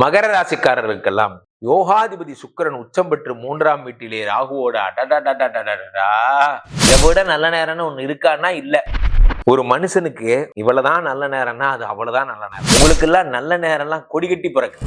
மகர ராசிக்காரர்களுக்கெல்லாம் யோகாதிபதி சுக்கிரன் உச்சம் பெற்று மூன்றாம் வீட்டிலே ராகுவோட அடடடடடடடா இதை விட நல்ல நேரம்னு ஒண்ணு இருக்கான்னா இல்ல. ஒரு மனுஷனுக்கு இவ்வளவுதான் நல்ல நேரம்னா அது அவ்வளவுதான் நல்ல நேரம். உங்களுக்கு எல்லாம் நல்ல நேரம்லாம் கொடி கட்டி பிறகு.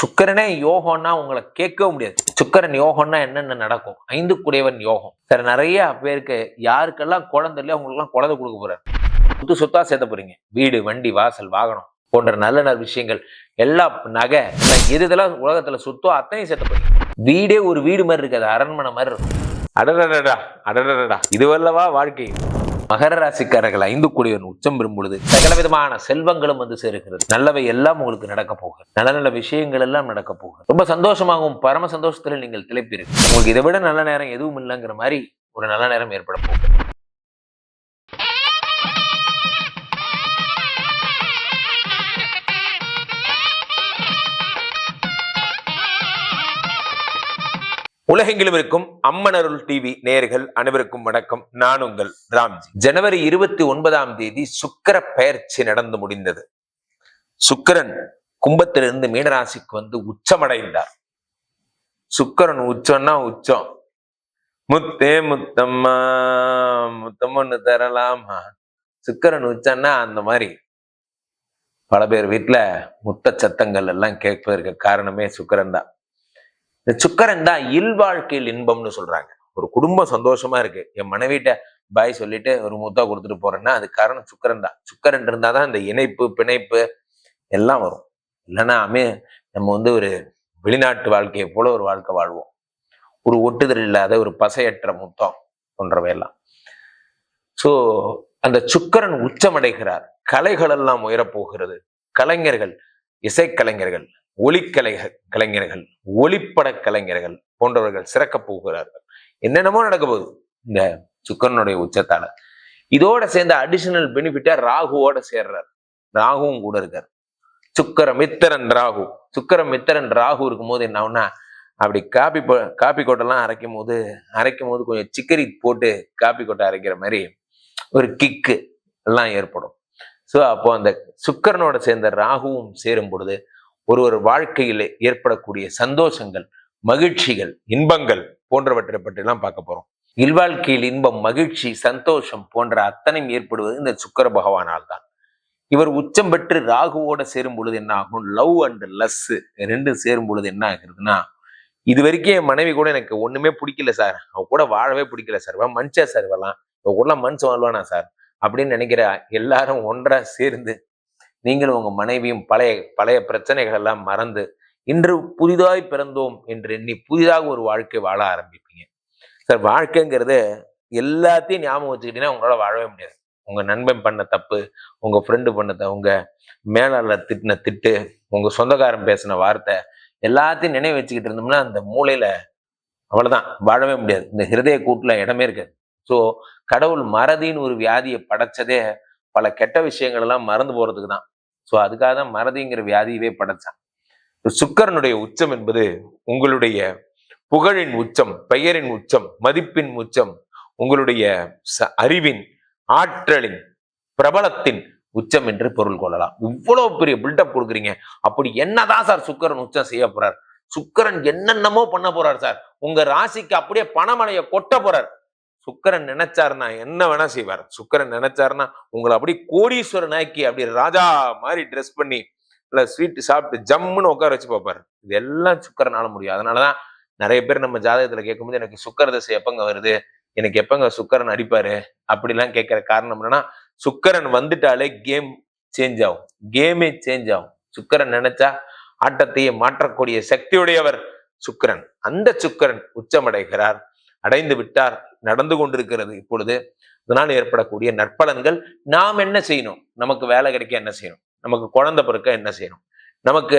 சுக்கரனே யோகம்னா உங்களை கேட்கவே முடியாது. சுக்கரன் யோகம்னா என்னென்ன நடக்கும்? ஐந்து குடையவன் யோகம். சார் நிறைய பேருக்கு யாருக்கெல்லாம் குழந்தை இல்லையோ அவங்களுக்குலாம் குழந்தை கொடுக்க போறாரு. புது சொத்தா சேர்த்த போறீங்க. வீடு வண்டி வாசல் வாகனம். போன்ற நல்ல நல்ல விஷயங்கள். எல்லா நகை எது இதெல்லாம் உலகத்துல சுத்தோ அத்தனையும் சேர்த்த போறீங்க வீடே ஒரு வீடு மாதிரி இருக்காது அரண்மனை மாதிரி இருக்கும். அடடடடா அடடடடா. இதுவல்லவா வாழ்க்கை. மகர ராசிக்காரர்கள் ஐந்து கூடியவன் உச்சம் பெறும் பொழுது சகல விதமான செல்வங்களும் வந்து சேருகிறது. நல்லவை எல்லாம் உங்களுக்கு நடக்க போகுது. நல்ல நல்ல விஷயங்கள் எல்லாம் நடக்க போகுது. ரொம்ப சந்தோஷமாகவும் பரம சந்தோஷத்துல நீங்கள் திளைப்பீர்கள். உங்களுக்கு இதை விட நல்ல நேரம் எதுவும் இல்லைங்கிற மாதிரி ஒரு நல்ல நேரம் ஏற்பட போகுது. உலகெங்கிலும் இருக்கும் அம்மனருள் டிவி நேயர்கள் அனைவருக்கும் வணக்கம். நான் உங்கள் ராம்ஜி. ஜனவரி இருபத்தி ஒன்பதாம் தேதி சுக்கிர பயிற்சி நடந்து முடிந்தது. சுக்கிரன் கும்பத்திலிருந்து மீனராசிக்கு வந்து உச்சமடைந்தார். சுக்கிரன் உச்சம்னா உச்சம். முத்தே முத்தம்மா முத்தம்மன்னு தரலாமா? சுக்கிரன் உச்சம்னா அந்த மாதிரி. பல பேர் வீட்டுல முத்த சத்தங்கள் எல்லாம் கேட்பதற்கு காரணமே சுக்கரன் தான். இந்த சுக்கரன் தான் இல்வாழ்க்கையில் இன்பம்னு சொல்றாங்க. ஒரு குடும்பம் சந்தோஷமா இருக்கு. என் மனைவிட்ட பாய் சொல்லிட்டு ஒரு மூத்தா கொடுத்துட்டு போறேன்னா அது காரணம் சுக்கரன் தான். சுக்கரன் இருந்தாதான் இந்த இணைப்பு பிணைப்பு எல்லாம் வரும். இல்லைன்னா அமே நம்ம வந்து ஒரு வெளிநாட்டு வாழ்க்கையை போல ஒரு வாழ்க்கை வாழ்வோம். ஒரு ஒட்டுதல் இல்லாத ஒரு பசையற்ற முத்தம் போன்றவையெல்லாம். ஸோ அந்த சுக்கரன் உச்சமடைகிறார். கலைகள் எல்லாம் உயரப்போகிறது. கலைஞர்கள் இசைக்கலைஞர்கள் ஒளிக்கலை கலைஞர்கள் ஒளிப்பட கலைஞர்கள் போன்றவர்கள் சிறக்க போகிறார்கள். என்னென்னமோ நடக்க போகுது. இந்த சுக்கரனுடைய உச்சத்தால. இதோட சேர்ந்த அடிஷனல் பெனிஃபிட்டா ராகுவோட சேர்றார். ராகுவும் கூட இருக்கார். சுக்கர மித்திரன் ராகு. சுக்கர மித்திரன் ராகு இருக்கும்போது என்ன ஆகும்னா அப்படி காப்பி போ- காப்பி கொட்டெல்லாம் அரைக்கும் போது அரைக்கும் போது கொஞ்சம் சிக்கரி போட்டு காப்பி கொட்டை அரைக்கிற மாதிரி ஒரு கிக்கு எல்லாம் ஏற்படும். ஸோ அப்போ அந்த சுக்கரனோட சேர்ந்த ராகுவும் சேரும் பொழுது ஒரு ஒரு வாழ்க்கையில் ஏற்படக்கூடிய சந்தோஷங்கள் மகிழ்ச்சிகள் இன்பங்கள் போன்றவற்றை பற்றிலாம் பார்க்க போறோம். இல்வாழ்க்கையில் இன்பம் மகிழ்ச்சி சந்தோஷம் போன்ற அத்தனையும் ஏற்படுவது இந்த சுக்கர பகவானால் தான் இவர் உச்சம் பெற்று ராகுவோட சேரும் பொழுது என்ன ஆகும்? லவ் அண்ட் லஸ் ரெண்டும் சேரும் பொழுது என்ன ஆகுறதுன்னா இது வரைக்கும் என் மனைவி கூட எனக்கு ஒண்ணுமே பிடிக்கல சார். அவ கூட வாழவே பிடிக்கல சார். மனுஷா சார் வரலாம் இவ கூட மனுஷன் வாழ்வானா சார்? அப்படின்னு நினைக்கிற எல்லாரும் ஒன்றா சேர்ந்து நீங்களும் உங்க மனைவியும் பழைய பழைய பிரச்சனைகள் எல்லாம் மறந்து இன்று புதிதாய் பிறந்தோம் என்று எண்ணி புதிதாக ஒரு வாழ்க்கை வாழ ஆரம்பிப்பீங்க. சார் வாழ்க்கைங்கிறது எல்லாத்தையும் ஞாபகம் வச்சுக்கிட்டீங்கன்னா உங்களால வாழவே முடியாது. உங்க நண்பன் பண்ண தப்பு உங்க ஃப்ரெண்டு பண்ண த- உங்க மேலாளர் திட்டின திட்டு உங்க சொந்தக்காரன் பேசின வார்த்தை எல்லாத்தையும் நினைவு வச்சுக்கிட்டு இருந்தோம்னா அந்த மூளையில் அவ்வளவுதான். வாழவே முடியாது. இந்த ஹிருதய கூட்டில் இடமே இருக்காது. ஸோ கடவுள் மறதின்னு ஒரு வியாதியை படைச்சதே பல கெட்ட விஷயங்கள் எல்லாம் மறந்து போறதுக்கு தான் ஸோ அதுக்காக தான் மறதிங்கிற வியாதியவே படைச்சான். சுக்கரனுடைய உச்சம் என்பது உங்களுடைய புகழின் உச்சம் பெயரின் உச்சம் மதிப்பின் உச்சம் உங்களுடைய ச- அறிவின் ஆற்றலின் பிரபலத்தின் உச்சம் என்று பொருள் கொள்ளலாம். இவ்வளவு பெரிய பில்டப் கொடுக்குறீங்க. அப்படி என்னதான் சார் சுக்கரன் உச்சம் செய்ய போறார்? சுக்கரன் என்னென்னமோ பண்ண போறார் சார். உங்க ராசிக்கு அப்படியே பணமலையை கொட்ட போறார். சுக்கரன் நினைச்சாருன்னா என்ன வேணா செய்வார். சுக்கரன் நினைச்சாருன்னா உங்களை அப்படி கோடீஸ்வரன் ஆக்கி அப்படி ராஜா மாதிரி ட்ரெஸ் பண்ணி இல்லை ஸ்வீட் சாப்பிட்டு ஜம்முன்னு உட்கார வச்சு பார்ப்பாரு. இது எல்லாம் சுக்கரனால முடியும். அதனாலதான் நிறைய பேர் நம்ம ஜாதகத்துல கேட்கும்போது எனக்கு சுக்கர தசை எப்பங்க வருது? எனக்கு எப்பங்க சுக்கரன் அடிப்பாரு? அப்படிலாம் கேட்கிற காரணம் என்னன்னா சுக்கரன் வந்துட்டாலே கேம் சேஞ்ச் ஆகும். கேமே சேஞ்ச் ஆகும். சுக்கரன் நினைச்சா ஆட்டத்தையே மாற்றக்கூடிய சக்தியுடையவர் சுக்கரன். அந்த சுக்கிரன் உச்சமடைகிறார். அடைந்து விட்டார் நடந்து கொண்டிருக்கிறது இப்பொழுது. இதனால் ஏற்படக்கூடிய நற்பலன்கள் நாம் என்ன செய்யணும்? நமக்கு வேலை கிடைக்க என்ன செய்யணும்? நமக்கு குழந்தை பிறக்க என்ன செய்யணும்? நமக்கு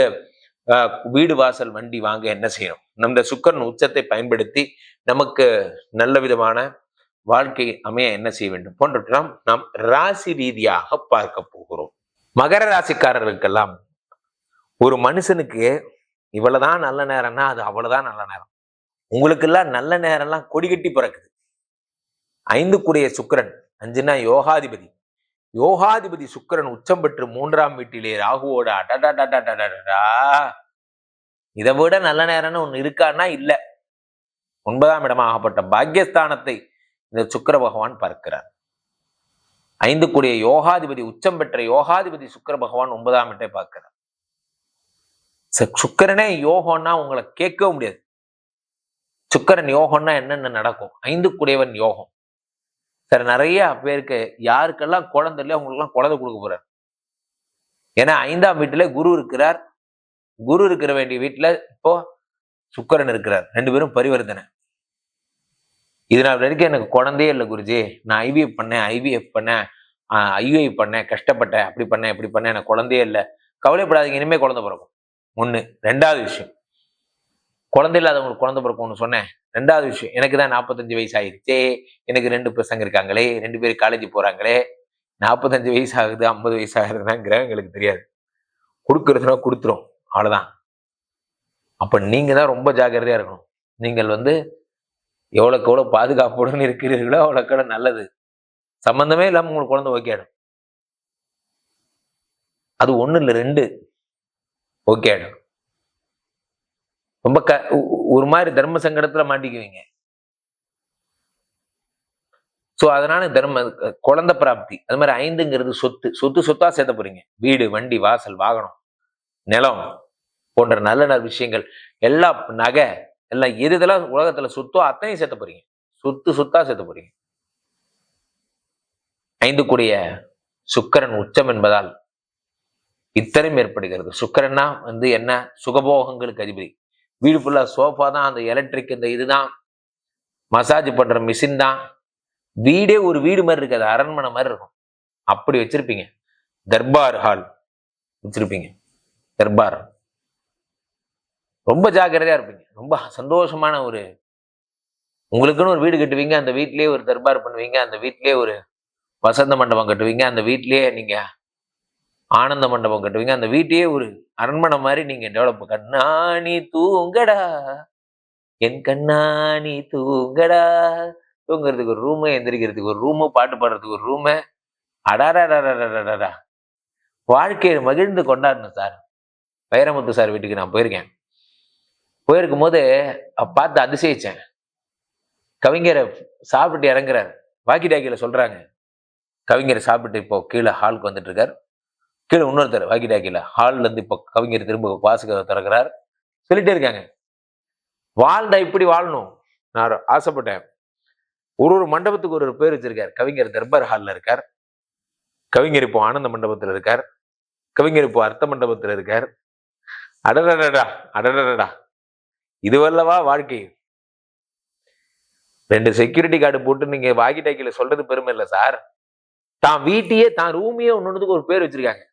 வீடு வாசல் வண்டி வாங்க என்ன செய்யணும்? நம்ம சுக்கரன் உச்சத்தை பயன்படுத்தி நமக்கு நல்ல விதமான வாழ்க்கை அமைய என்ன செய்ய வேண்டும்? போன்றவற்றாம் நாம் ராசி ரீதியாக பார்க்க போகிறோம். மகர ராசிக்காரர்களுக்கெல்லாம் ஒரு மனுஷனுக்கு இவ்வளவுதான் நல்ல நேரம்னா அது அவ்வளவுதான் நல்ல நேரம். உங்களுக்கெல்லாம் நல்ல நேரம்லாம் கொடி கட்டி பிறக்குது. ஐந்து கூடிய சுக்கரன் அஞ்சுனா யோகாதிபதி. யோகாதிபதி சுக்கிரன் உச்சம் பெற்று மூன்றாம் வீட்டிலே ராகுவோட அடடடடடடடா. இதை விட நல்ல நேரம்னு ஒன்று இருக்கான்னா இல்லை. ஒன்பதாம் இடமாகப்பட்ட பாக்கியஸ்தானத்தை இந்த சுக்கர பகவான் பார்க்கிறார். ஐந்து கூடிய யோகாதிபதி உச்சம் பெற்ற யோகாதிபதி சுக்கிர பகவான் ஒன்பதாம் இடத்தை பார்க்கிறார். ச- சுக்கிரனே யோகம்னா உங்களை கேட்கவும் முடியாது. சுக்கரன் யோகம்னா என்னென்ன நடக்கும்? ஐந்து குடையவன் யோகம். சார் நிறைய பேருக்கு யாருக்கெல்லாம் குழந்தை இல்லையோ அவங்களுக்குலாம் குழந்தை கொடுக்க போறார். ஏன்னா ஐந்தாம் வீட்டுல குரு இருக்கிறார். குரு இருக்கிற வேண்டிய வீட்டுல இப்போ சுக்கரன் இருக்கிறார். ரெண்டு பேரும் பரிவர்த்தனை. இது நான் வரைக்கும் எனக்கு குழந்தையே இல்லை குருஜி. நான் ஐவிஎஃப் பண்ணேன் ஐவிஎஃப் பண்ணேன் ஐயுஐ பண்ணேன் கஷ்டப்பட்டேன் அப்படி பண்ணேன் இப்படி பண்ணேன் எனக்கு குழந்தையே இல்லை. கவலைப்படாதீங்க இனிமேல் குழந்தை பிறக்கும். ஒன்று ரெண்டாவது விஷயம். குழந்தை இல்லாதவங்களுக்கு குழந்தை பிறக்கும்னு சொன்னேன். ரெண்டாவது விஷயம் எனக்கு தான் நாற்பத்தஞ்சு வயசு ஆயிடுச்சு எனக்கு ரெண்டு பசங்க இருக்காங்களே ரெண்டு பேரும் காலேஜ் போகிறாங்களே நாற்பத்தஞ்சு வயசு ஆகுது ஐம்பது வயசு ஆகுதுன்னா எங்களுக்கு தெரியாது. கொடுக்கறதுனா கொடுத்துரும் அவ்வளோதான் அப்போ நீங்கள் தான் ரொம்ப ஜாக்கிரதையாக இருக்கணும். நீங்கள் வந்து எவ்வளோக்கு எவ்வளோ பாதுகாப்புடன் இருக்கிறீர்களோ அவ்வளோக்கு எவ்வளோ நல்லது. சம்மந்தமே இல்லாமல் உங்களுக்கு குழந்தை ஓகே அது ஒன்றும் இல்லை ரெண்டு ஓகே ஆகிடும் ரொம்ப க ஒரு மாதிரி தர்ம சங்கடத்துல மாட்டிக்குவீங்க. ஸோ அதனால தர்ம குழந்தை பிராப்தி அது மாதிரி ஐந்துங்கிறது சொத்து. சொத்து சொத்தா சேர்த்த போறீங்க. வீடு வண்டி வாசல் வாகனம் நிலம் போன்ற நல்ல நல்ல விஷயங்கள். எல்லா நகை எல்லாம் எது இதெல்லாம் உலகத்துல சொத்தோ அத்தனையும் சேர்த்த போறீங்க. சொத்து சொத்தா சேர்த்த போறீங்க. ஐந்து கூடிய சுக்கரன் உச்சம் என்பதால் இத்தனையும் ஏற்படுகிறது. சுக்கரன்னா வந்து என்ன? சுகபோகங்களுக்கு அதிபதி. வீடு ஃபுல்லாக சோஃபா தான் அந்த எலக்ட்ரிக் இந்த இதுதான். மசாஜ் பண்ணுற மிஷின் தான். வீடே ஒரு வீடு மாதிரி இருக்காது அரண்மனை மாதிரி இருக்கும். அப்படி வச்சுருப்பீங்க. தர்பார் ஹால் வச்சுருப்பீங்க. தர்பார். ரொம்ப ஜாக்கிரதையாக இருப்பீங்க. ரொம்ப சந்தோஷமான ஒரு உங்களுக்குன்னு ஒரு வீடு கட்டுவீங்க அந்த வீட்லேயே ஒரு தர்பார் பண்ணுவீங்க அந்த வீட்லேயே ஒரு வசந்த மண்டபம் கட்டுவீங்க அந்த வீட்லேயே நீங்கள் ஆனந்த மண்டபம் கட்டுவீங்க அந்த வீட்டையே ஒரு அரண்மனை மாதிரி நீங்க டெவலப் கண்ணாணி தூங்கடா என் கண்ணாணி தூங்கடா. தூங்குறதுக்கு ஒரு ரூமு எந்திரிக்கிறதுக்கு ஒரு ரூமு பாட்டு பாடுறதுக்கு ஒரு ரூமு அடாடாடாடாடாடா வாழ்க்கையை மகிழ்ந்து கொண்டாடணும் சார். வைரமுத்து சார் வீட்டுக்கு நான் போயிருக்கேன். போயிருக்கும் போது பார்த்து அதிசயிச்சேன். கவிஞரை சாப்பிட்டு இறங்குறாரு. வாக்கி டாக்கியில் சொல்றாங்க. கவிஞர் சாப்பிட்டு இப்போ கீழே ஹாலுக்கு வந்துட்டு இருக்கார். கீழே இன்னொருத்தர் வாக்கி டாக்கியில் ஹால்லேருந்து இப்போ கவிஞர் திரும்ப வாசுக திறக்கிறார். சொல்லிட்டே இருக்காங்க. வாழ்ந்தா இப்படி வாழணும். நான் ஆசைப்பட்டேன். ஒரு ஒரு மண்டபத்துக்கு ஒரு ஒரு பேர் வச்சிருக்கார். கவிஞர் தர்பார் ஹாலில் இருக்கார். கவிஞர் இப்போ ஆனந்த மண்டபத்தில் இருக்கார். கவிஞர் இப்போ அர்த்த மண்டபத்தில் இருக்கார். அடடடடா அடடடடா. இதுவல்லவா வாழ்க்கை. ரெண்டு செக்யூரிட்டி கார்டு போட்டு நீங்க வாக்கி டாக்கியில் சொல்றது பெருமை இல்லை சார். தான் வீட்டையே தான் ரூமையே ஒன்னொன்னுக்கு ஒரு பேர் வச்சிருக்காங்க.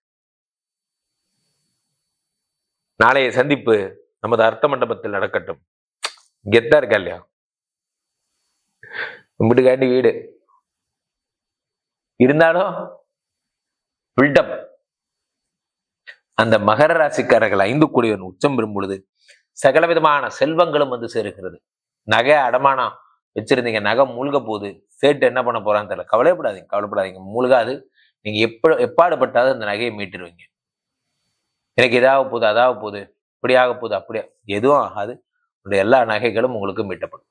நாளைய சந்திப்பு நமது அர்த்த மண்டபத்தில் நடக்கட்டும். கெத்தா இருக்கா இல்லையா? வீட்டுக்காண்டி வீடு. இருந்தாலும் பில்டப் அந்த மகர ராசிக்காரர்கள் ஐந்து கூடியவன் உச்சம் பெறும் பொழுது சகல விதமான செல்வங்களும் வந்து சேருகிறது. நகை அடமானம் வச்சிருந்தீங்க. நகை மூழ்க போகுது. சேட்டு என்ன பண்ண போறான்னு தெரியல. கவலைப்படாதீங்க கவலைப்படாதீங்க. மூழ்காது. நீங்க எப்ப எப்பாடுபட்டாவது அந்த நகையை மீட்டுருவீங்க. எனக்கு இதாக போகுது அதாக போகுது இப்படி ஆக போகுது அப்படியா? எதுவும் ஆகாது. உங்களுடைய எல்லா நகைகளும் உங்களுக்கு மீட்டப்படும்.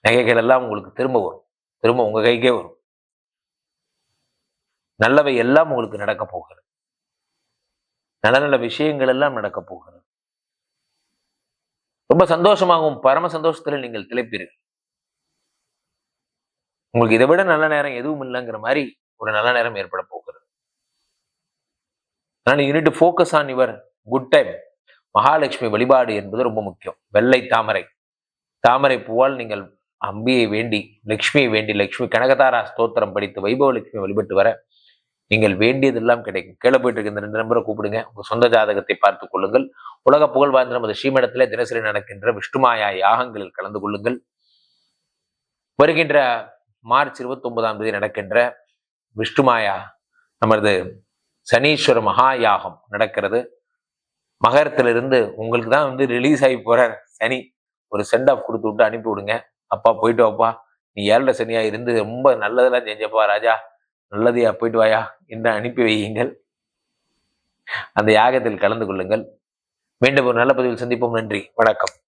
நகைகள் எல்லாம் உங்களுக்கு திரும்ப வரும். திரும்ப உங்க கைக்கே வரும். நல்லவை எல்லாம் உங்களுக்கு நடக்க போகிறது. நல்ல நல்ல விஷயங்கள் எல்லாம் நடக்க போகிறது. ரொம்ப சந்தோஷமாகவும் பரம சந்தோஷத்துல நீங்கள் திளைப்பீர்கள். உங்களுக்கு இதை விட நல்ல நேரம் எதுவும் இல்லைங்கிற மாதிரி ஒரு நல்ல நேரம் ஏற்பட போகும் அதனால unit focus on your good time Mahalakshmi வழிபாடு என்பது ரொம்ப முக்கியம். வெள்ளை தாமரை. தாமரை பூவால் நீங்கள் அம்பியை வேண்டி லக்ஷ்மியை வேண்டி லக்ஷ்மி கனகதாரா ஸ்தோத்திரம் படித்து வைபவ லட்சுமி வழிபட்டு வர நீங்கள் வேண்டியதெல்லாம் கிடைக்கும். கீழே போயிட்டு இருக்க இந்த ரெண்டு நம்பரை கூப்பிடுங்க. உங்கள் சொந்த ஜாதகத்தை பார்த்துக் கொள்ளுங்கள். உலக புகழ் வாய்ந்த நமது ஸ்ரீமடத்தில் தினசரி நடக்கின்ற விஷ்ணுமாயா யாகங்களில் கலந்து கொள்ளுங்கள். வருகின்ற மார்ச் இருபத்தி ஒன்பதாம் தேதி நடக்கின்ற விஷ்ணுமாயா நமது சனீஸ்வர மகா யாகம் நடக்கிறது. மகரத்திலிருந்து உங்களுக்கு தான் வந்து ரிலீஸ் ஆகி போற சனி. ஒரு சென்ட் ஆஃப் கொடுத்து விட்டு அனுப்பி விடுங்க. அப்பா போயிட்டு வாப்பா. நீ ஏழரை சனியா இருந்து ரொம்ப நல்லதெல்லாம் செஞ்சப்பா ராஜா. நல்லதையா போயிட்டு வாயா என்று அனுப்பி வையுங்கள். அந்த யாகத்தில் கலந்து கொள்ளுங்கள். மீண்டும் ஒரு நல்ல பதிவில் சந்திப்போம். நன்றி. வணக்கம்.